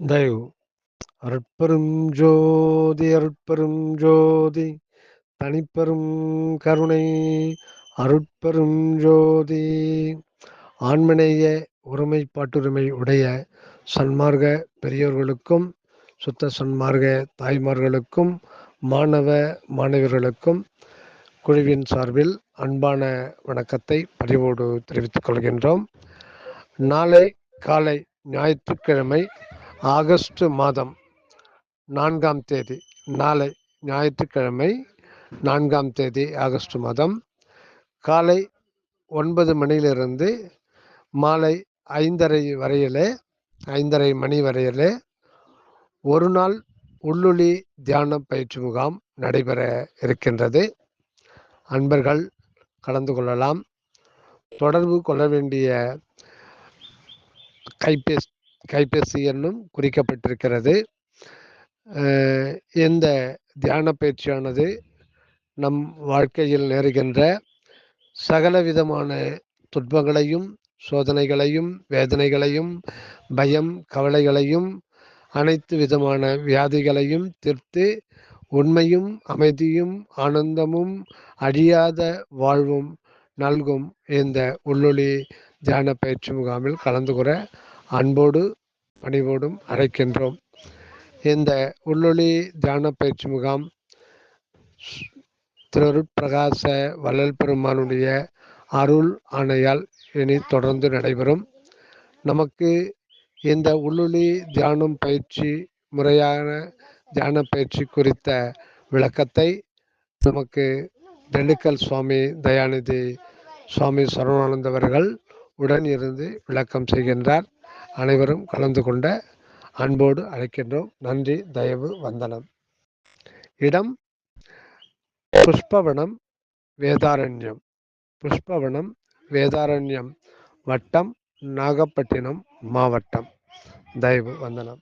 தயவு அருட்பெரும் ஜோதி அருட்பெரும் ஜோதி தனிப்பெரும் கருணை அருட்பெரும் ஜோதி ஆண்மநேய பாட்டுரிமை உடைய சன்மார்க்க பெரியோர்களுக்கும் சுத்த சன்மார்க்க தாய்மார்களுக்கும் மாணவ மாணவியர்களுக்கும் குழுவின் சார்பில் அன்பான வணக்கத்தை பதிவோடு தெரிவித்துக் கொள்கின்றோம் நாளை காலை ஞாயிற்றுக்கிழமை ஆகஸ்ட் மாதம் நான்காம் தேதி நாளை ஞாயிற்றுக்கிழமை நான்காம் தேதி ஆகஸ்ட் மாதம் காலை ஒன்பது மணியிலிருந்து மாலை ஐந்தரை வரையிலே ஐந்தரை மணி வரையிலே ஒரு நாள் உள்ளொளி தியான பயிற்சி முகாம் நடைபெற இருக்கின்றது. அன்பர்கள் கலந்து கொள்ளலாம். தொடர்பு கொள்ள வேண்டிய கைபேசி கைபேசி எண்ணும் குறிக்கப்பட்டிருக்கிறது. இந்த தியான பயிற்சியானது நம் வாழ்க்கையில் நேருகின்ற சகல விதமான துன்பங்களையும் சோதனைகளையும் வேதனைகளையும் பயம் கவலைகளையும் அனைத்து விதமான வியாதிகளையும் தீர்த்து உண்மையும் அமைதியும் ஆனந்தமும் அழியாத வாழ்வும் நல்கும் இந்த உள்ளொளி தியான பயிற்சி முகாமில் கலந்து கொற அன்போடு பணிவோடும் அழைக்கின்றோம் இந்த உள்ளொளி தியான பயிற்சி முகாம் திருப்பிரகாச வள்ளல் பெருமானுடைய அருள் ஆணையால் இனி தொடர்ந்து நடைபெறும். நமக்கு இந்த உள்ளொளி தியானம் பயிற்சி முறையான தியான பயிற்சி குறித்த விளக்கத்தை நமக்கு திண்டுக்கல் சுவாமி தயாநிதி சுவாமி சரவணானந்தவர்கள் உடன் இருந்து விளக்கம் செய்கின்றார். அனைவரும் கலந்து கொண்ட அன்போடு அழைக்கின்றோம். நன்றி தயவு வந்தனம். இடம் புஷ்பவனம் வேதாரண்யம். புஷ்பவனம் வேதாரண்யம். வட்டம் நாகப்பட்டினம் மாவட்டம். தயவு வந்தனம்.